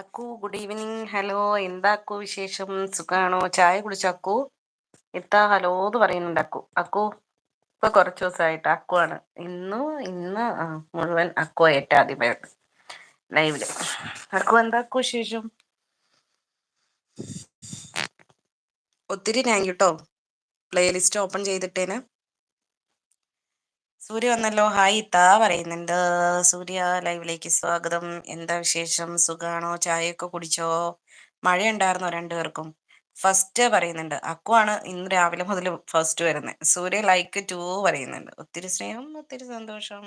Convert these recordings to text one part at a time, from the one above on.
അക്കു good evening hello എന്താ അക്കു വിശേഷം? സുഖാണോ? ചായ കുടിച്ചോ അക്കു? ഇത്താ ഹലോ എന്ന് പറയുന്നുണ്ട് അക്കു. അക്കു ഇപ്പൊ കുറച്ച് ദിവസമായിട്ട് അക്കു ആണ് ഇന്ന് ഇന്ന് മുഴുവൻ അക്കു ആയിട്ട് ആദ്യമായിട്ട് ലൈവിൽ അക്കു എന്താ അക്കു വിശേഷം? ഒത്തിരി താങ്ക് യു കേട്ടോ പ്ലേലിസ്റ്റ് ഓപ്പൺ ചെയ്തിട്ടേന്. സൂര്യ വന്നല്ലോ. ഹായ് ഇത്താ പറയുന്നുണ്ട്. സൂര്യ ലൈവിലേക്ക് സ്വാഗതം. എന്താ വിശേഷം? സുഖാണോ? ചായയൊക്കെ കുടിച്ചോ? മഴ ഉണ്ടായിരുന്നോ രണ്ടുപേർക്കും? ഫസ്റ്റ് പറയുന്നുണ്ട്. അക്കു ആണ് ഇന്ന് രാവിലെ മുതൽ ഫസ്റ്റ് വരുന്നത് സൂര്യ ലൈക്ക് ടു പറയുന്നുണ്ട്. ഒത്തിരി സ്നേഹം ഒത്തിരി സന്തോഷം.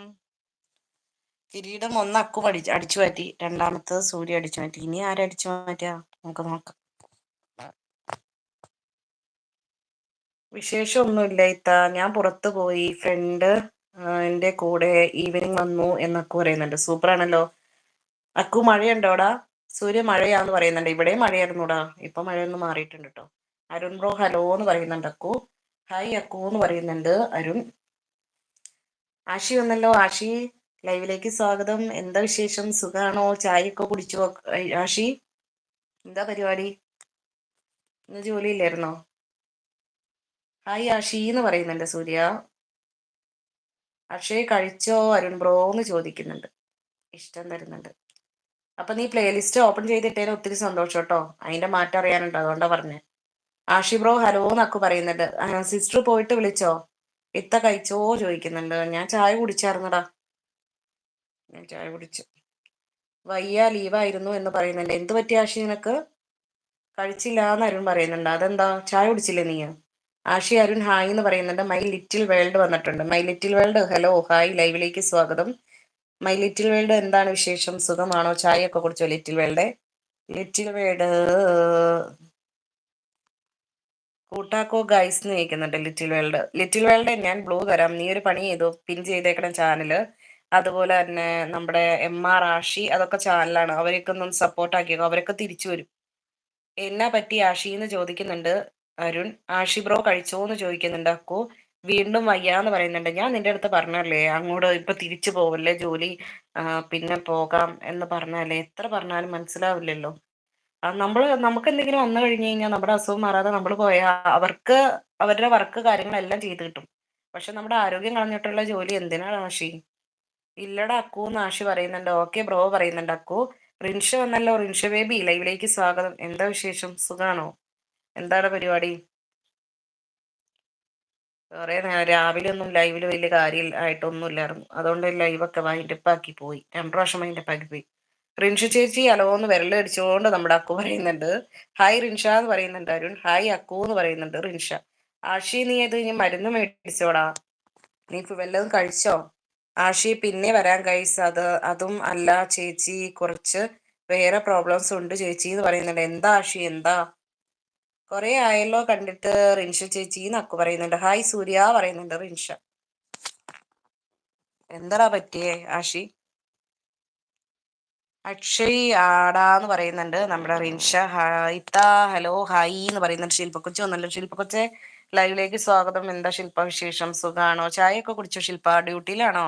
കിരീടം ഒന്ന് അക്കു അടി അടിച്ചു മാറ്റി. രണ്ടാമത്തത് സൂര്യ അടിച്ചു മാറ്റി. ഇനി ആരടിച്ചു മാറ്റിയാ നമുക്ക് നോക്കാം. വിശേഷമൊന്നുമില്ല ഇത്ത. ഞാൻ പുറത്തു പോയി. ഫ്രണ്ട് എന്റെ കൂടെ ഈവനിങ് വന്നു എന്നൊക്കെ പറയുന്നുണ്ട്. സൂപ്പർ ആണല്ലോ അക്കു മഴയുണ്ടോടാ? സൂര്യ മഴയാന്ന് പറയുന്നുണ്ട്. ഇവിടെ മഴയായിരുന്നുടാ. ഇപ്പൊ മഴയൊന്നും മാറിയിട്ടുണ്ട് കേട്ടോ അരുൺ ബ്രോ ഹലോ എന്ന് പറയുന്നുണ്ട് അക്കു. ഹായ് അക്കു എന്ന് പറയുന്നുണ്ട് അരുൺ. ആഷി വന്നല്ലോ ആഷി. ലൈവിലേക്ക് സ്വാഗതം. എന്താ വിശേഷം? സുഖാണോ? ചായയൊക്കെ കുടിച്ചോ? ആഷി എന്താ പരിപാടി? ഇന്ന് ജോലിയില്ലായിരുന്നോ ഹായ് ആഷി എന്ന് പറയുന്നുണ്ട് സൂര്യ. അക്ഷയ് കഴിച്ചോ അരുൺ ബ്രോ എന്ന് ചോദിക്കുന്നുണ്ട്. ഇഷ്ടം തരുന്നുണ്ട്. അപ്പൊ നീ പ്ലേലിസ്റ്റ് ഓപ്പൺ ചെയ്തിട്ടേന് ഒത്തിരി സന്തോഷം കേട്ടോ. അതിന്റെ മാറ്റം അറിയാനുണ്ട്. അതുകൊണ്ടാ പറഞ്ഞേ. ആഷി ബ്രോ ഹലോ എന്നൊക്കെ പറയുന്നുണ്ട്. സിസ്റ്റർ പോയിട്ട് വിളിച്ചോ? ഇത്ത കഴിച്ചോ ചോദിക്കുന്നുണ്ട്. ഞാൻ ചായ കുടിച്ചായിരുന്നടാ. ഞാൻ ചായ കുടിച്ചു. വയ്യ ലീവായിരുന്നു എന്ന് പറയുന്നുണ്ട്. എന്ത് പറ്റി ആഷി നിനക്ക്? കഴിച്ചില്ല എന്ന് അരുൺ പറയുന്നുണ്ട്. അതെന്താ? ചായ കുടിച്ചില്ലേ നീ ആഷി അരുൺ ഹായ് എന്ന് പറയുന്നുണ്ട്. മൈ ലിറ്റിൽ വേൾഡ് വന്നിട്ടുണ്ട്. My little world hello hi ലൈവിലേക്ക് സ്വാഗതം. മൈ ലിറ്റിൽ വേൾഡ് എന്താണ് വിശേഷം? സുഖമാണോ? ചായ ഒക്കെ കുടിച്ചോ ലിറ്റിൽ വേൾഡ് ലിറ്റിൽ വേൾഡ് കൂട്ടാക്കോ ഗൈസ് എന്ന് ചോദിക്കുന്നുണ്ട് ലിറ്റിൽ വേൾഡ് ലിറ്റിൽ വേൾഡ് ഞാൻ ബ്ലൂ തരാം. നീ ഒരു പണി ചെയ്തു? പിൻ ചെയ്തേക്കണം ചാനൽ അതുപോലെ തന്നെ നമ്മുടെ എം ആർ ആഷി അതൊക്കെ ചാനലാണ് അവരൊക്കെ ഒന്ന് സപ്പോർട്ട് ആക്കിയോ അവരൊക്കെ തിരിച്ചു വരും. എന്നാ പറ്റി ആഷി എന്ന് ചോദിക്കുന്നുണ്ട്. അരുൺ ആഷി ബ്രോ കഴിച്ചോ എന്ന് ചോദിക്കുന്നുണ്ട്. അക്കു വീണ്ടും വയ്യാന്ന് പറയുന്നുണ്ട്. ഞാൻ നിന്റെ അടുത്ത് പറഞ്ഞല്ലേ അങ്ങോട്ട് ഇപ്പൊ തിരിച്ചു പോവല്ലേ ജോലി? പിന്നെ പോകാം എന്ന് പറഞ്ഞാലേ എത്ര പറഞ്ഞാലും മനസ്സിലാവില്ലല്ലോ. നമ്മൾ നമുക്ക് എന്തെങ്കിലും വന്നു കഴിഞ്ഞു കഴിഞ്ഞാൽ നമ്മുടെ അസുഖം മാറാതെ നമ്മൾ പോയാൽ അവർക്ക് അവരുടെ വർക്ക് കാര്യങ്ങളെല്ലാം ചെയ്ത് കിട്ടും. പക്ഷെ നമ്മുടെ ആരോഗ്യം കളഞ്ഞിട്ടുള്ള ജോലി എന്തിനാണ് ആഷി? ഇല്ലട അക്കു എന്ന് ആഷി പറയുന്നുണ്ട്. ഓക്കെ ബ്രോ പറയുന്നുണ്ട്. അക്കു റിൻഷ വന്നല്ലോ. റിൻഷ ബേബി ലൈവിലേക്ക് സ്വാഗതം. എന്താ വിശേഷം? സുഖാണോ? എന്താണ് പരിപാടി? കുറെ നേരം രാവിലെ ഒന്നും ലൈവിൽ വലിയ കാര്യം ആയിട്ടൊന്നും ഇല്ലായിരുന്നു അതുകൊണ്ട് ലൈവൊക്കെ വൈൻഡപ്പാക്കി പോയി. രണ്ടു പ്രാവശ്യം വൈൻഡപ്പാക്കി പോയി. റിൻഷ ചേച്ചി ഹലോ എന്ന് വിരൽ അടിച്ചുകൊണ്ട് നമ്മുടെ അക്കു പറയുന്നുണ്ട്. ഹായ് റിൻഷ എന്ന് പറയുന്നുണ്ട് അരുൺ. ഹായ് അക്കു എന്ന് പറയുന്നുണ്ട് റിൻഷ. ആഷി നീ അത് ഇനി മരുന്ന് മേടിച്ചോടാ? നീ ഇപ്പൊ വല്ലതും കഴിച്ചോ? ആഷി പിന്നെ വരാൻ കഴിച്ച അത് അതും അല്ല ചേച്ചി കുറച്ച് വേറെ പ്രോബ്ലംസ് ഉണ്ട് ചേച്ചി എന്ന് പറയുന്നുണ്ട്. എന്താ ആഷി എന്താ? കൊറേ ആയല്ലോ കണ്ടിട്ട് റിൻഷ ചേച്ചി എന്നൊക്കെ പറയുന്നുണ്ട്. ഹായ് സൂര്യ പറയുന്നുണ്ട് റിൻഷ. എന്താ പറ്റിയേ ആഷി അക്ഷയ് ആടാന്ന് പറയുന്നുണ്ട് നമ്മുടെ റിൻഷ. ഇത്ത ഹലോ ഹായ് എന്ന് പറയുന്നുണ്ട് ശില്പക്കൊച്ചു. വന്നല്ലോ ശില്പക്കൊച്ചെ. ലൈവിലേക്ക് സ്വാഗതം. എന്താ ശില്പ വിശേഷം സുഖാണോ? ചായയൊക്കെ കുടിച്ചോ ശില്പ? ഡ്യൂട്ടിയിലാണോ?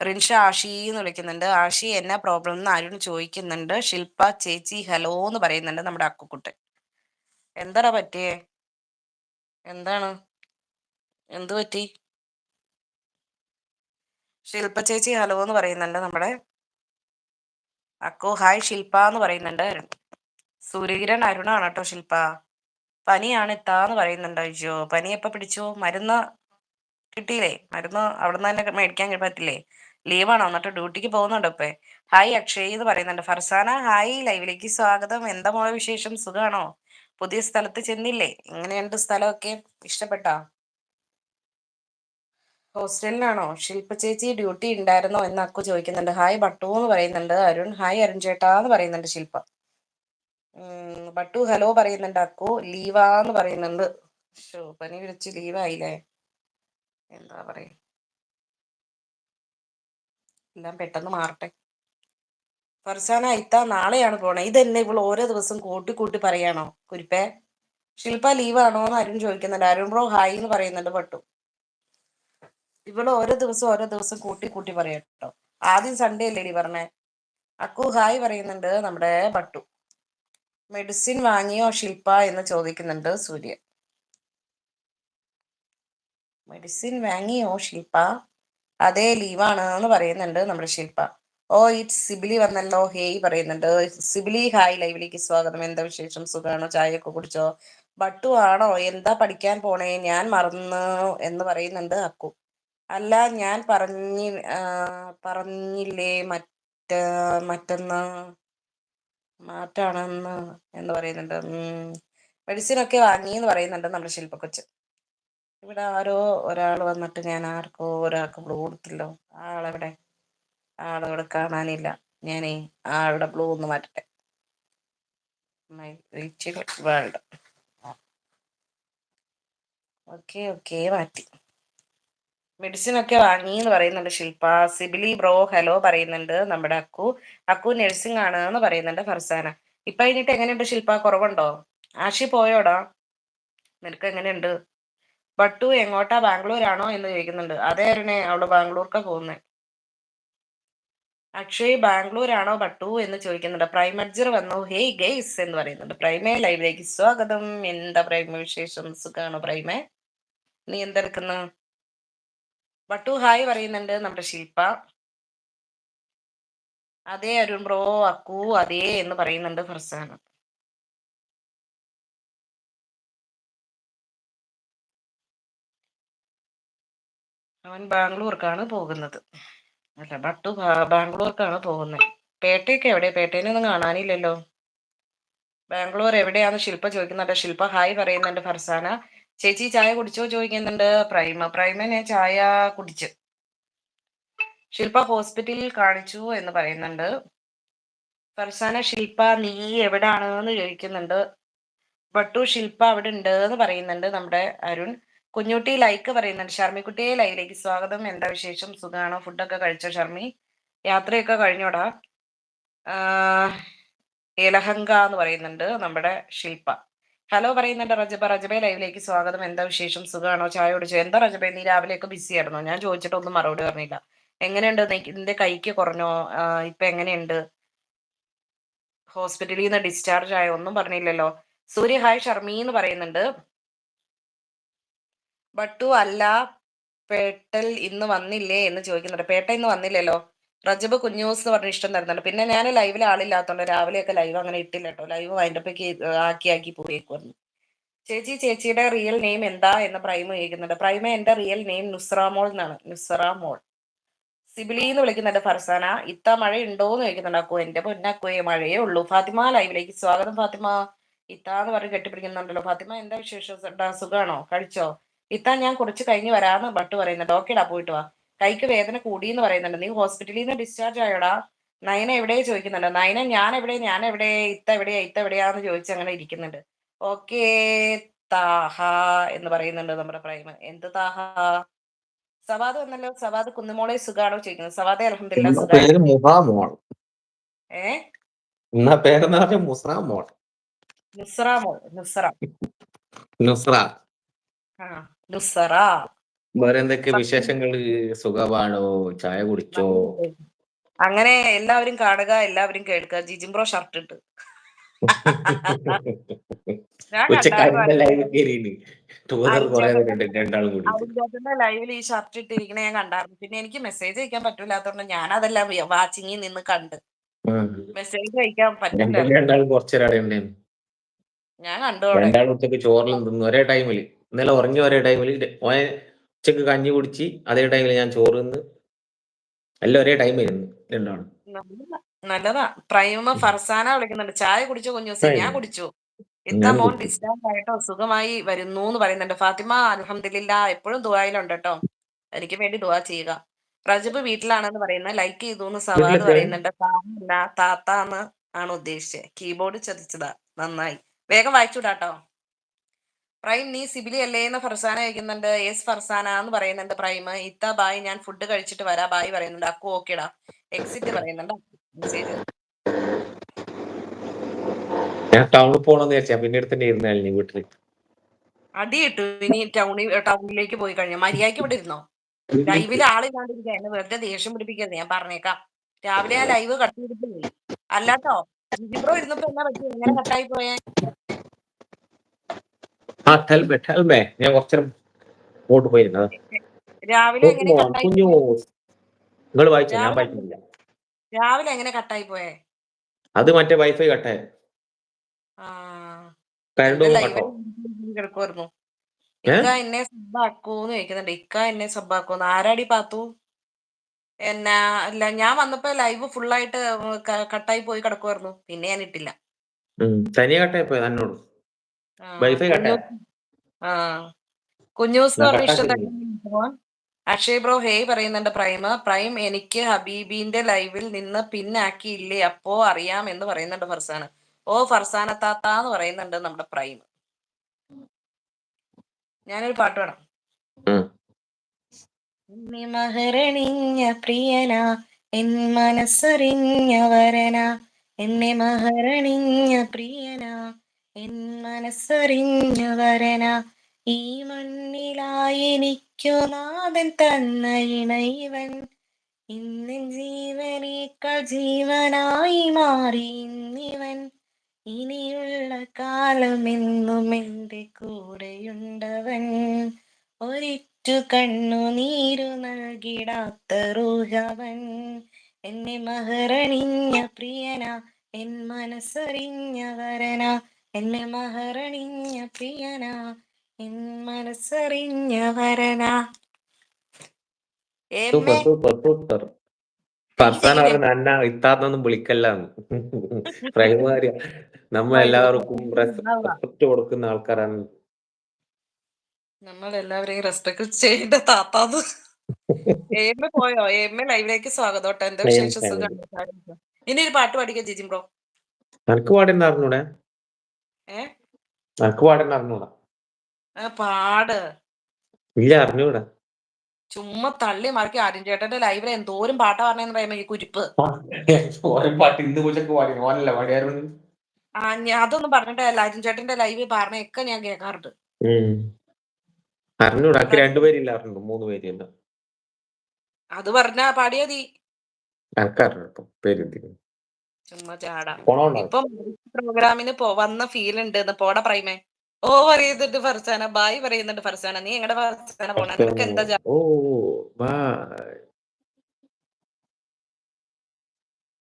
റിൻഷ ആഷി എന്ന് വിളിക്കുന്നുണ്ട്. ആഷി എന്നാ പ്രോബ്ലം എന്ന് ആരും ചോദിക്കുന്നുണ്ട്. ശില്പ ചേച്ചി ഹലോ എന്ന് പറയുന്നുണ്ട് നമ്മുടെ അക്കുക്കുട്ടൻ. എന്താടാ പറ്റിയേ? എന്താണ്? എന്ത് പറ്റി? ശില്പ ചേച്ചി ഹലോ എന്ന് പറയുന്നുണ്ട് നമ്മുടെ. അക്കോ ഹായ് ശില്പ എന്ന് പറയുന്നുണ്ട്. സൂര്യകിരൺ അരുണാണ് കേട്ടോ ശില്പ പനിയാണ് ഇത്താന്ന് പറയുന്നുണ്ട്. അയ്യോ പനി എപ്പോ പിടിച്ചു? മരുന്ന് കിട്ടിയില്ലേ? മരുന്ന് അവിടെ നിന്ന് തന്നെ മേടിക്കാൻ പറ്റില്ലേ? ലീവാണോ എന്നിട്ട് ഡ്യൂട്ടിക്ക് പോകുന്നുണ്ട് ഇപ്പൊ? ഹായ് അക്ഷയ് എന്ന് പറയുന്നുണ്ട്. ഫർസാന ഹായ് ലൈവിലേക്ക് സ്വാഗതം. എന്താ മോളെ വിശേഷം? സുഖാണോ? പുതിയ സ്ഥലത്ത് ചെന്നില്ലേ? എങ്ങനെയുണ്ട് സ്ഥലമൊക്കെ ഇഷ്ടപ്പെട്ടാ? ഹോസ്റ്റലിലാണോ? ശില്പ ചേച്ചി ഡ്യൂട്ടി ഉണ്ടായിരുന്നോ എന്ന് അക്കു ചോദിക്കുന്നുണ്ട്. ഹായ് ബട്ടു എന്ന് പറയുന്നുണ്ട്. അരുൺ ഹായ് അരുൺ ചേട്ടാ എന്ന് പറയുന്നുണ്ട് ശില്പ ബട്ടു ഹലോ പറയുന്നുണ്ട് അക്കു. ലീവാന്ന് പറയുന്നുണ്ട്. ഷോ പനി വിളിച്ച് ലീവായില്ലേ എന്താ പറയാ? എല്ലാം പെട്ടെന്ന് മാറട്ടെ. ഫർസാന ഇത്ത നാളെയാണ് പോണേ. ഇതെന്നെ ഇവൾ ഓരോ ദിവസം കൂട്ടി കൂട്ടി പറയാണോ? കുരിപ്പേ ശില്പ ലീവാണോ എന്ന് അരുൺ ചോദിക്കുന്നുണ്ട് അരുൺ ബ്രോ ഹായ് എന്ന് പറയുന്നുണ്ട് പട്ടു. ഇവൾ ഓരോ ദിവസം ഓരോ ദിവസം കൂട്ടി കൂട്ടി പറയട്ടോ. ആദ്യം സൺഡേ അല്ലേ ഡി പറഞ്ഞേ? അക്കു ഹായ് പറയുന്നുണ്ട് നമ്മുടെ പട്ടു. മെഡിസിൻ വാങ്ങിയോ ശില്പ എന്ന് ചോദിക്കുന്നുണ്ട് സൂര്യ മെഡിസിൻ വാങ്ങിയോ ശില്പ അതേ ലീവാണ് എന്ന് പറയുന്നുണ്ട് നമ്മുടെ ശില്പ ഓ ഇറ്റ് സിബിലി വന്നല്ലോ. ഹേയ് പറയുന്നുണ്ട്. സിബിലി ഹായ് ലൈവിലേക്ക് സ്വാഗതം. എന്താ വിശേഷം? സുഖാണോ? ചായയൊക്കെ കുടിച്ചോ? ബട്ടു ആണോ? എന്താ പഠിക്കാൻ പോണേ? ഞാൻ മറന്നു എന്ന് പറയുന്നുണ്ട് അക്കു. അല്ല ഞാൻ പറഞ്ഞി പറഞ്ഞില്ലേ? മറ്റ മറ്റൊന്ന് മാറ്റാണെന്ന് എന്ന് പറയുന്നുണ്ട്. മെഡിസിൻ ഒക്കെ വാങ്ങി എന്ന് പറയുന്നുണ്ട് നമ്മുടെ ശില്പക്കൊച്ച് ഇവിടെ ആരോ ഒരാൾ വന്നിട്ട് ഞാൻ ആർക്കോ ഒരാൾക്ക് ബ്ലൂ കൊടുത്തല്ലോ. ആളെവിടെ? ആളവിടെ കാണാനില്ല. ഞാനേ ആളുടെ ബ്ലൂ ഒന്ന് മാറ്റട്ടെ. വേൾഡ് ഓക്കെ ഓക്കെ മാറ്റി. മെഡിസിൻ ഒക്കെ വാങ്ങി എന്ന് പറയുന്നുണ്ട് ശില്പ സിബിലി ബ്രോ ഹലോ പറയുന്നുണ്ട്. നമ്മുടെ അക്കു. അക്കു നഴ്സിംഗ് ആണ് എന്ന് പറയുന്നുണ്ട് ഫർസാന. ഇപ്പൊ കഴിഞ്ഞിട്ട് എങ്ങനെയുണ്ട് ശില്പ കുറവുണ്ടോ? ആഷി പോയോടാ? നിനക്ക് എങ്ങനെയുണ്ട്? ബട്ടു എങ്ങോട്ടാ? ബാംഗ്ലൂരാണോ എന്ന് ചോദിക്കുന്നുണ്ട്. അതേ അരുണേ അവൾ ബാംഗ്ലൂർക്കാ പോകുന്നത് അക്ഷയ് ബാംഗ്ലൂരാണോ പട്ടു എന്ന് ചോദിക്കുന്നുണ്ട്. പ്രൈമർജർ വന്നു. ഹേയ് ഗെയ്സ് എന്ന് പറയുന്നുണ്ട്. പ്രൈമേ ലൈവിലേക്ക് സ്വാഗതം. എന്താ പ്രൈമ വിശേഷം? സുഖാണോ പ്രൈമേ നീ എന്തെടുക്കുന്നു ബട്ടു ഹായ് പറയുന്നുണ്ട് നമ്മുടെ ശില്പ. അതേ അരുൺ ബ്രോ അക്കു അതേ എന്ന് പറയുന്നുണ്ട് ഫർസാന. അവൻ ബാംഗ്ലൂർക്കാണ് പോകുന്നത്. അല്ല ബട്ടു ബാംഗ്ലൂർക്കാണ് പോകുന്നത് പേട്ടയൊക്കെ എവിടെ? പേട്ടേനൊന്നും കാണാനില്ലല്ലോ. ബാംഗ്ലൂർ എവിടെയാന്ന് ശില്പ ചോദിക്കുന്നുണ്ട്. ശില്പ ഹായ് പറയുന്നുണ്ട് ഫർസാന. ചേച്ചി ചായ കുടിച്ചോ ചോദിക്കുന്നുണ്ട്. പ്രൈമ പ്രൈമനെ ചായ കുടിച്ച്. ശില്പ ഹോസ്പിറ്റലിൽ കാണിച്ചു എന്ന് പറയുന്നുണ്ട്. ഫർസാന ശില്പ നീ എവിടാണ് എന്ന് ചോദിക്കുന്നുണ്ട്. ബട്ടു ശില്പ അവിടെ ഉണ്ട് എന്ന് പറയുന്നുണ്ട് നമ്മുടെ അരുൺ. കുഞ്ഞുട്ടി ലൈക്ക് പറയുന്നുണ്ട്. ഷർമിക്കുട്ടിയെ ലൈവിലേക്ക് സ്വാഗതം. എന്താ വിശേഷം? സുഖമാണോ ഫുഡൊക്കെ കഴിച്ചോ ഷർമി? യാത്രയൊക്കെ കഴിഞ്ഞോടാ? ഏലഹങ്ക എന്ന് പറയുന്നുണ്ട് നമ്മുടെ ശില്പ. ഹലോ പറയുന്നുണ്ട് റജബ. റജബെ ലൈവിലേക്ക് സ്വാഗതം. എന്താ വിശേഷം? സുഖമാണോ ചായ കുടിച്ചോ എന്താ റജബെ നീ രാവിലെയൊക്കെ ബിസി ആയിരുന്നോ? ഞാൻ ചോദിച്ചിട്ടൊന്നും മറുപടി പറഞ്ഞില്ല. എങ്ങനെയുണ്ട്? നിന്റെ കൈക്ക് കുറഞ്ഞോ? ഇപ്പൊ എങ്ങനെയുണ്ട്? ഹോസ്പിറ്റലിൽ നിന്ന് ഡിസ്ചാർജ് ആയോ? ഒന്നും പറഞ്ഞില്ലല്ലോ. സൂര്യ ഹായ് ഷർമി എന്ന് പറയുന്നുണ്ട്. ബട്ടു അല്ല പേട്ടൽ ഇന്ന് വന്നില്ലേ എന്ന് ചോദിക്കുന്നുണ്ട്. പേട്ട ഇന്ന് വന്നില്ലല്ലോ? റജബ് കുഞ്ഞൂസ് എന്ന് പറഞ്ഞ ഇഷ്ടം തരുന്നുണ്ട്. പിന്നെ ഞാൻ ലൈവിൽ ആളില്ലാത്തതുകൊണ്ട് രാവിലെയൊക്കെ ലൈവ് അങ്ങനെ ഇട്ടില്ല കേട്ടോ. ലൈവ് വൈൻഡപ്പൊക്കെ ആക്കി ആക്കി പോയേക്കുമായിരുന്നു ചേച്ചി ചേച്ചിയുടെ റിയൽ നെയിം എന്താ എന്ന് പ്രൈമ ചോദിക്കുന്നുണ്ട്. പ്രൈമ എന്റെ റിയൽ നെയിം നുസ്രാമോൾ എന്നാണ്. നുസ്രാമോൾ. സിബിലി എന്ന് വിളിക്കുന്നുണ്ട് ഫർസാന. ഇത്ത മഴ ഉണ്ടോ എന്ന് ചോദിക്കുന്നുണ്ട്. അക്കു എന്റെ പൊന്നക്കോയെ മഴയേ ഉള്ളൂ. ഫാത്തിമ ലൈവിലേക്ക് സ്വാഗതം ഫാത്തിമ. ഇത്ത എന്ന് പറഞ്ഞ് കെട്ടിപ്പിടിക്കുന്നുണ്ടല്ലോ. ഫാത്തിമ എന്താ വിശേഷം? സുഖാണോ? കഴിച്ചോ? ഇത്ത ഞാൻ കുറച്ച് കഴിഞ്ഞ് വരാന്ന് ബട്ട് പറയുന്നുണ്ട്. ഓക്കേടാ പോയിട്ട് വാ. കൈക്ക് വേദന കൂടി എന്ന് പറയുന്നുണ്ട്. നീ ഹോസ്പിറ്റലിൽ നിന്ന് ഡിസ്ചാർജ് ആയോടാ? നയന എവിടെ ചോദിക്കുന്നുണ്ട്? നയന ഞാൻ എവിടെ ഞാൻ എവിടെ ഇത്ത എവിടെയാ ഇത്ത എവിടെയാന്ന് ചോദിച്ച് അങ്ങനെ ഇരിക്കുന്നുണ്ട്. ഓക്കേ താഹ എന്ന് പറയുന്നുണ്ട് നമ്മുടെ പ്രൈമ. എന്ത് താഹ? സവാദ് വന്നല്ലോ? സവാദ് കുന്നുമോളെ സുഖാണോ ചോദിക്കുന്നത്? സവാദ് അലഹമില്ല ഏ പേരെന്ന് പറഞ്ഞ മുസ്ര മോൾ നുസ്ര മോൾ നുസ്ര. നുസ്ര. ആ. വേറെ എന്തൊക്കെ വിശേഷങ്ങൾ സുഖമാണോ? ചായ കുടിച്ചോ? അങ്ങനെ എല്ലാവരും കാണുക എല്ലാവരും കേൾക്കുക. ജിജിംബ്രോ ഷർട്ട് ഇട്ട്. ലൈവിൽ ഈ ഷർട്ട് ഇട്ടിരിക്കണ ഞാൻ കണ്ടായിരുന്നു. പിന്നെ എനിക്ക് മെസ്സേജ് അയക്കാൻ പറ്റൂലാത്തോണ്ട് ഞാൻ അതെല്ലാം വാച്ചിങ്ങിൽ നിന്ന് കണ്ട്. മെസ്സേജ് അയക്കാൻ പറ്റില്ല ഞാൻ കണ്ടു ചോറിലും ഒരേ ടൈമിൽ ഇന്നലെ ഉറങ്ങി ഒരേ ടൈമിൽ ഉച്ചയ്ക്ക് കഞ്ഞി കുടിച്ച് അതേ ടൈമിൽ ഞാൻ ചോറ് തിന്ന് എല്ലാം ഒരേ ടൈം വരുന്നു രണ്ടാണ് നല്ലതാ. പ്രൈമ ഫർസാന വിളിക്കുന്നുണ്ട്. ചായ കുടിച്ചോ കുഞ്ഞു? ഞാൻ കുടിച്ചു. ഇത്ത മോൻ ഡിസ്ചാർജ് ആയിട്ടോ സുഖമായി വരുന്നു എന്ന് പറയുന്നുണ്ട്. ഫാത്തിമ അലഹമില്ല എപ്പോഴും ദുബായിലുണ്ട് കേട്ടോ എനിക്ക് വേണ്ടി ദുവാ ചെയ്യുക. റജബ് വീട്ടിലാണെന്ന് പറയുന്നത് ലൈക്ക് ചെയ്തു എന്ന് സവാദ് പറയുന്നുണ്ട്. താമല്ല താത്ത എന്ന് ആണ് ഉദ്ദേശിച്ചത് കീബോർഡ് ചതിച്ചതാ. നന്നായി. വേഗം വായിച്ചുടാട്ടോ. പ്രൈം നീ സിബിലി അല്ലേ എന്ന് ഫർസാന കഴിക്കുന്നുണ്ട് എസ് ഫർസാന എന്ന് പറയുന്നുണ്ട് പ്രൈം. ഇത്ത ബായ് ഞാൻ ഫുഡ് കഴിച്ചിട്ട് വരാ. ബായ് പറയുന്നുണ്ട്. അക്കു ഓക്കേടാ എക്സിറ്റ് പറയുന്നുണ്ട്. മെസ്സേജ് ഞാൻ ടൗണിൽ പോണെന്ന് വെച്ചാ പിന്നെ അടുത്തന്നെ ഇരുന്നാലും വീട്ടിൽ അടി കിട്ടു ഇനി ടൗണിൽ ടൗണിലേക്ക് പോയി കഴിഞ്ഞു. മര്യാദയ്ക്ക് ഇവിടെ ഇരുന്നോ? ലൈവിൽ ആളില്ലാണ്ടിരിക്കുക എന്നെ വെറുതെ ദേഷ്യം പിടിപ്പിക്കരുത്. ഞാൻ പറഞ്ഞേക്കാം. രാവിലെ ആ ലൈവ് കട്ട് ചെയ്തിട്ട് പോയി അല്ലാട്ടോ ബ്രോ ഇരുന്നപ്പോ എന്നാ പറ്റി? എങ്ങനെ കട്ടായി പോയേ? ആ ടെൽമേ ടെൽമേ ഞാൻ കുറച്ചേരം അങ്ങോട്ട് പോയിരുന്നത്. രാവിലെ കുഞ്ഞു നിങ്ങൾ വായിച്ചു? ഞാൻ രാവിലെ വായിക്കുന്നില്ല. രാവിലെ എങ്ങനെ കട്ടായി പോയേ? അത് മറ്റേ വൈഫൈ കട്ടേ കിടക്കുമായിരുന്നു? ഇക്ക എന്നെ സബ്ബാക്കൂന്ന് ചോദിക്കുന്നുണ്ട്. ഇക്ക എന്നെ സബ്ബാക്കൂന്ന്. ആരാടി പാത്തു? എന്നാ അല്ല ഞാൻ വന്നപ്പോ ലൈവ് ഫുള്ളായിട്ട് കട്ടായി പോയി കിടക്കുമായിരുന്നു പിന്നെ ഞാൻ ഇട്ടില്ല. തനിയെ കട്ടായി പോയത് എന്നോട് ആ, വൈഫൈ കട്ടെ കുഞ്ഞൂസ് അക്ഷയ് ബ്രോ ഹേ പറയുന്നുണ്ട് പ്രൈം പ്രൈം എനിക്ക് ഹബീബിന്റെ ലൈവിൽ നിന്ന് പിന്നാക്കിയില്ലേ അപ്പോ അറിയാം എന്ന് പറയുന്നുണ്ട് ഫർസാന ഓ ഫർസാന താത്ത എന്ന് പറയുന്നുണ്ട് നമ്മുടെ പ്രൈം ഞാനൊരു പാട്ട് പാടാം. മഹരണിഞ്ഞ പ്രിയന എൻ മനസ്സറിഞ്ഞ വരന. എന്നെ മഹരണിഞ്ഞ പ്രിയന. എൻ മനസ്സറിഞ്ഞു വരന. ഈ മണ്ണിലായി എനിക്കു നാഥൻ തന്ന ഇണൈവൻ. ഇന്ന് ജീവനേക്കാൾ ജീവനായി മാറി ഇന്നിവൻ. ഇനിയുള്ള കാലമെന്നും എന്റെ കൂടെയുണ്ടവൻ. ഒരിറ്റു കണ്ണു നീരു നൽകിടാത്ത റൂഹവൻ. എന്നെ മഹറണിഞ്ഞ പ്രിയന എൻ മനസ്സറിഞ്ഞ വരന. എന്നെ മഹറണിഞ്ഞ പ്രിയന എൻ മനസ്സറിഞ്ഞ വരന. സൂപ്പർ ഏമ്മേ സൂപ്പർ സൂപ്പർ. ഫർസാൻ ഇങ്ങനെ പറയുന്ന അന്ന ഇത്താത്തൊന്നും വിളിക്കല്ലാന്ന് പ്രൈമാരിയ നമ്മ എല്ലാവർക്കും റെസ്പെക്ട് കൊടുക്കുന്ന ആൾക്കാരാണ്. നമ്മൾ എല്ലാവരെയും റെസ്പെക്ട് ചെയ്യേണ്ട താത്താന്ന്. ഏമ്മ പോയോ? ഏമ്മ ലൈവിലേക്ക് സ്വാഗതം കേട്ടോ. I വിശേഷ. ഇനി ഒരു പാട്ട് പാടിക്കാം ജിജിം ബ്രോ? എനക്ക് അറിഞ്ഞൂടെ? അറിഞ്ഞൂടാ. പാട്. ഇല്ല അറിഞ്ഞൂടാ. ചുമ്മാ തള്ളി മറക്കി ആര്യൻ ചേട്ടന്റെ ലൈവിൽ എന്തോരം പാട്ടാ പറഞ്ഞെന്ന് പറയുമ്പോ ഈ കുരിപ്പ്. പാട്ട് ഇന്ന് ആ ഞാൻ അതൊന്നും പറഞ്ഞിട്ടല്ല. ആര്യൻ ചേട്ടന്റെ ലൈവ് പറഞ്ഞൊക്കെ ഞാൻ കേൾക്കാറുണ്ട് അറിഞ്ഞൂടാ എനിക്ക് രണ്ടുപേരില്ല അറിഞ്ഞു മൂന്ന് അത് പറഞ്ഞാ പാടിയാ എനക്കറിഞ്ഞു പേര് ചുമ്മാ ചാടാ. പോണോണ്ടാ? ഇപ്പം പ്രോഗ്രാമിന് വന്ന ഫീൽ ഉണ്ട് പോട പ്രൈമേ. ഓ പറയുന്നുണ്ട് ഫർസാന ബായ് പറയുന്നുണ്ട് ഫർസാന. നീ എങ്ങടെ ഫർസാന പോണ? നിനക്ക് എന്താ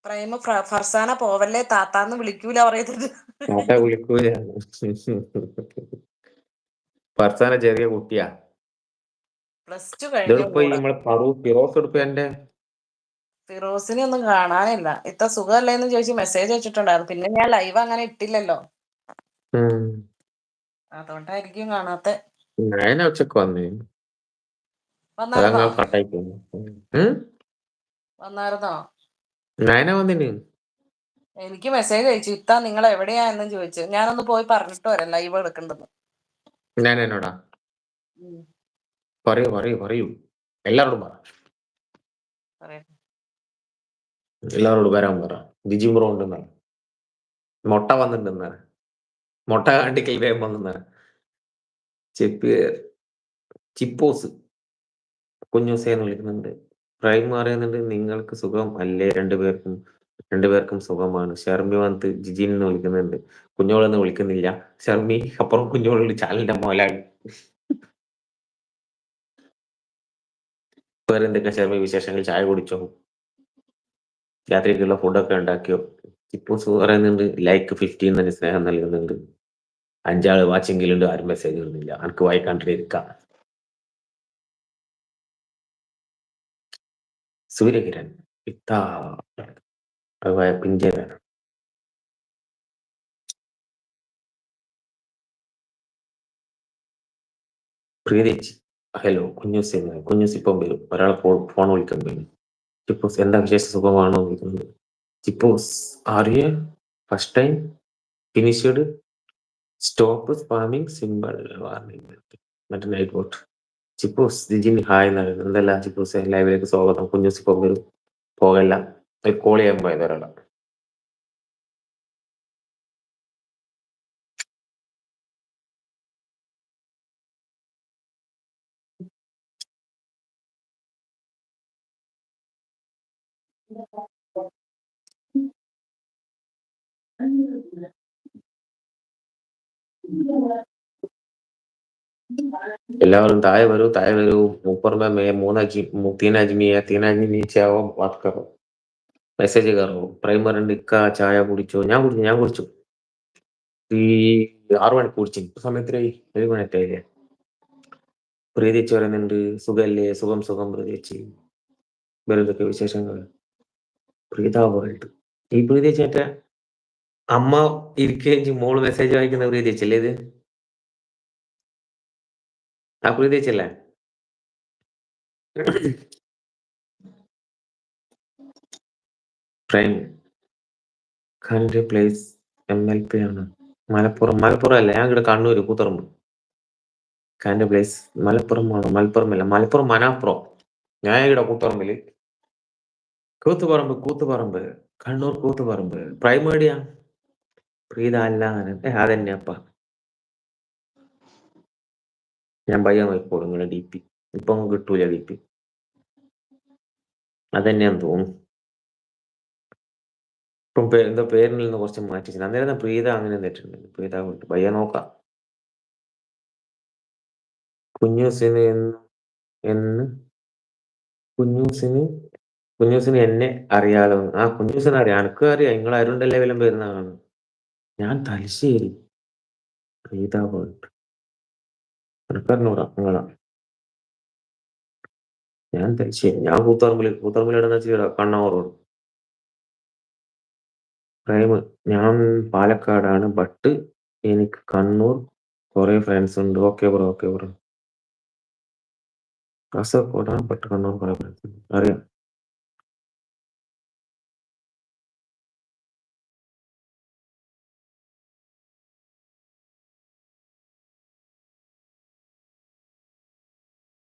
പ്രൈമ ഫർസാന പോവല്ലേ? താത്താന്ന് വിളിക്കൂല പറയുന്നുണ്ട് വിളിക്കൂല. ഫർസാന ചെറിയ കുട്ടിയാ. പ്ലസ് ടു കഴിഞ്ഞു ഫിറോസ് എടുപ്പ് എന്റെ ഫിറോസിനെ ഒന്നും കാണാനില്ല. ഇത്ര സുഖമല്ലേ എന്ന് ചോദിച്ച് മെസ്സേജ് വെച്ചിട്ടുണ്ടായിരുന്നു പിന്നെ ഞാൻ ലൈവ് അങ്ങനെ ഇട്ടില്ലല്ലോ. അതുകൊണ്ടായിരിക്കും കാണാത്ത. ഉച്ചയ്ക്ക് വന്നേ. വന്നായിരുന്നോ? എനിക്ക് മെസ്സേജ് അയച്ചു. ഇത്ത നിങ്ങൾ എവിടെയാ എന്നും ചോദിച്ചു. ഞാനൊന്ന് പോയി പറഞ്ഞിട്ട് വരാം. ലൈവ് എടുക്കണ്ടെന്ന് ഞാൻ എന്നോടാ? പറയൂ പറയൂ പറയൂ. എല്ലാരോടും പറ. പറയാം. എല്ലാരോടും വരാൻ പറ. ഡിജിംബ്രോ ഉണ്ടെന്നാണ് മുട്ട വന്നിട്ടുണ്ടെന്നാണ് മുട്ട കാണ്ടിക്കൽ വേഗം വന്നെന്ന ചെപ്പ് ചിപ്പോസ്. കുഞ്ഞൂസേ എന്ന് വിളിക്കുന്നുണ്ട്. പ്രൈം പറയുന്നുണ്ട് നിങ്ങൾക്ക് സുഖം അല്ലേ? രണ്ടുപേർക്കും രണ്ടുപേർക്കും സുഖമാണ്. ഷർമി വന്നിട്ട് ജിജിൻ എന്ന് വിളിക്കുന്നുണ്ട്. കുഞ്ഞോളെന്ന് വിളിക്കുന്നില്ല. ഷർമി അപ്പുറം കുഞ്ഞോളുള്ള ചാലിന്റെ മോലാണ് വേറെ എന്തൊക്കെ ഷർമി വിശേഷങ്ങൾ? ചായ കുടിച്ചോ? രാത്രിക്കുള്ള ഫുഡൊക്കെ ഉണ്ടാക്കിയോ? ഇപ്പോൾ പറയുന്നുണ്ട് ലൈക്ക് ഫിഫ്റ്റീൻ തന്നെ സ്നേഹം നൽകുന്നുണ്ട്. അഞ്ചാൾ വാച്ചെങ്കിലുണ്ട് ആരും മെസ്സേജ് ഇടുന്നില്ല. എനിക്ക് വായിക്കാണ്ടിരിക്കാം സൂര്യകിരൺ പിത്താ പിഞ്ചേരൻ. പ്രീതിച്ച് ഹലോ കുഞ്ഞൂസ് കുഞ്ഞൂസ് ഇപ്പം വരും. ഒരാൾ ഫോൺ വിളിക്കാൻ വരും. ചിപ്പൂസ് എന്താ വിശേഷ സുഖമാണോ എന്ന് ചോദിക്കുന്നത് Chippus Arya first time finished stop spamming simple warning മറ്റേ night bot Chippus Jijin hi എന്നാണ് എന്തെല്ലാം ചിപ്പൂസ് ലൈവിലേക്ക് സ്വാഗതം. കുഞ്ഞൂസ് ഇപ്പം വരും പോകല്ല. കോൾ ചെയ്യാൻ പോയത് ഒരാളാണ് എല്ലാവരും താഴെ വരൂ താഴെ വരൂ ऊपर में मैं മൂന്ന് അജി तीन आदमी है तीन आदमी नीचे आओ बात करो മെസ്സേജ് കയറോ പ്രൈമർ ഉണ്ട് ഇക്ക ചായ കുടിച്ചോ ഞാൻ കുടിച്ചു ഞാൻ കുടിച്ചു ഈ ആറു മണിക്ക് കുടിച്ചു ഇപ്പൊ സമയത്തിനായി ഏഴ് മണിയായില്ലേ പ്രീതിച്ച് പറയുന്നുണ്ട് സുഖല്ലേ സുഖം സുഖം പ്രീതിച്ച് വേറെന്തൊക്കെ വിശേഷങ്ങൾ പ്രീത വേൾഡ് ഈ പ്രീതി മറ്റേ അമ്മ ഇരിക്കുകയും മോൾ മെസ്സേജ് വായിക്കുന്ന പ്രീതിച്ചല്ലേ ഇത്? ആ പ്രീതിച്ചല്ലേ പ്രൈം ഖാന്റെ പ്ലേസ് എം എൽ പി ആണ്. മലപ്പുറം മലപ്പുറം അല്ല? ഞാൻ ഇവിടെ കണ്ണൂര് കൂത്തറമ്പ് ഖാന്റെ പ്ലേസ് മലപ്പുറം ആണോ. മലപ്പുറം അല്ല മലപ്പുറം മനാപ്പുറം ഞാൻ ഇവിടെ കൂത്തുറമ്പിൽ കൂത്തുപറമ്പ് കൂത്തുപറമ്പ്. കണ്ണൂർ കൂത്തുപറമ്പ്. പ്രൈമേഡിയാ എവിടെയാ പ്രീത അല്ല ഏ അതന്നെ അപ്പ. ഞാൻ പയ്യ നോക്കിക്കോളും നിങ്ങളെ ഡി പി ഇപ്പൊ കിട്ടൂല ഡി പി അതന്നെയാന്ന് തോന്നുന്നു. ഇപ്പം എന്തോ പേരിൽ നിന്ന് കുറച്ച് മാറ്റി അന്നേരം പ്രീത അങ്ങനെ തെറ്റുണ്ട് പ്രീത വിട്ടു പയ്യ നോക്കാം. കുഞ്ഞൂസിന് എന്ന് എന്ന് കുഞ്ഞൂസിന് കുഞ്ഞൂസിന് എന്നെ അറിയാലോ? ആ കുഞ്ഞൂസിനെ അറിയാം. എനക്കും അറിയാം. നിങ്ങൾ അരുണ്ടല്ലേ വരുന്ന വരുന്നതാണ് ഞാൻ തലശ്ശേരി. പ്രീതാ പോയിട്ട്. എനക്കറിഞ്ഞൂടാ നിങ്ങളാ ഞാൻ തലശ്ശേരി. ഞാൻ കൂത്തുറമ്പിൽ എവിടെ ഇടുന്ന വെച്ചാൽ കണ്ണാവറോട് പ്രേമ് ഞാൻ പാലക്കാടാണ്. ബട്ട് എനിക്ക് കണ്ണൂർ കുറെ ഫ്രണ്ട്സ് ഉണ്ട്. ഓക്കെ ബ്രോ ഓക്കെ ബ്രോ കാസർഗോഡാണ് ബട്ട് കണ്ണൂർ കുറെ ഫ്രണ്ട്സ് ഉണ്ട്. അറിയാം.